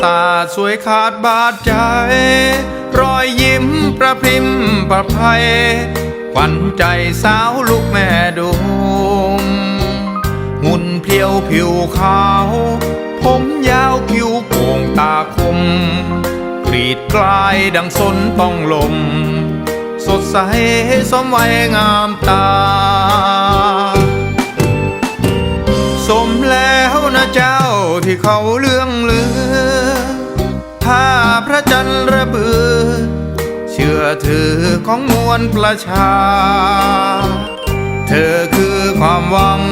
ศาสตร์สวยขาดบาดใจ รอยยิ้มประพริมประภัยขวัญใจสาวลูกแม่ดมหุ่นเพลียวผิวขาว ผมยาวคิ้วโก่งตาคม กรีดกลายดังสนต้องลม สดใสสมวัยงามตา สมแล้วนะเจ้าที่เขาเลื่องลือ เชื่อถือของมวลประชา เธอคือความหวัง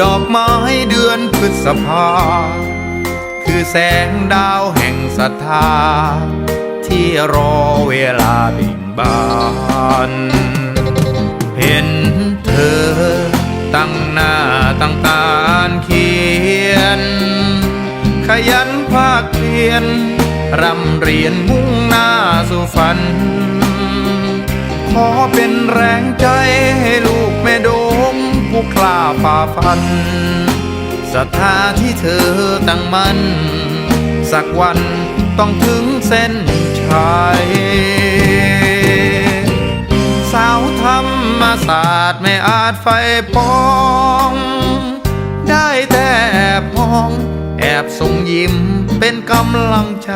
ดอกไม้เดือนพฤษภา คือแสงดาวแห่งศรัทธา ที่รอเวลาเบ่งบาน เห็นเธอตั้งหน้าตั้งตาเขียน ขยันภาคเพียน รำเรียนมุ่งหน้าสู่ฝัน ขอเป็นแรงใจให้ลูกแม่โดมผู้กล้าฝ่าฟันศรัทธาที่เธอตั้งมันสักวันต้องถึงเส้นชัยสาวธรรมศาสตร์ไม่อาจไฟปอง ได้แต่มอง แอบส่งยิ้มเป็นกำลังใจ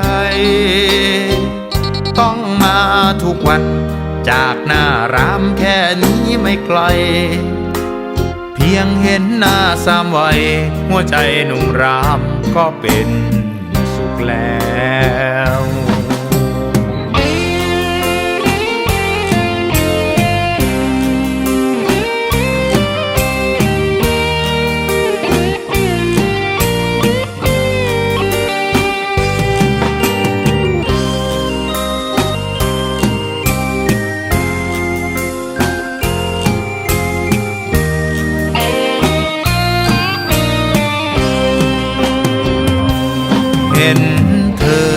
ต้องมาทุกวัน จากหน้ารามแค่นี้ไม่ไกล เพียงเห็นหน้าสามวัย หัวใจหนุ่มรามก็เป็นสุขแล้ว ห็นเธอ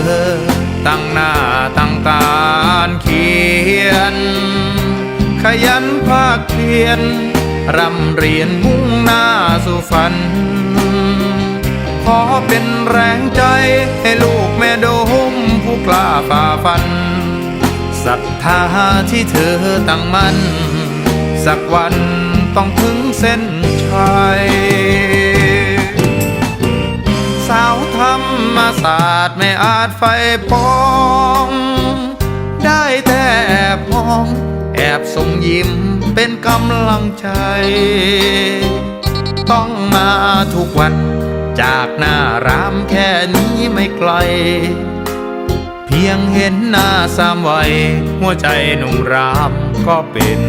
ตั้งหน้าตั้งตาเขียน ขยันภาคเพียนร่ำเรียนมุ่งหน้าสู่ฝัน ขอเป็นแรงใจให้ลูกแม่ดมผู้กล้าฝ่าฟันศรัทธาที่เธอตั้งมั่น สักวันต้องถึงเส้นชัย ศาสตร์ไม่อาจไฟปอง ได้แต่แอบมอง แอบส่งยิ้มเป็นกำลังใจ ต้องมาทุกวัน จากหน้ารามแค่นี้ไม่ไกล เพียงเห็นหน้าสามวัยหัวใจหนุ่มรามก็เป็น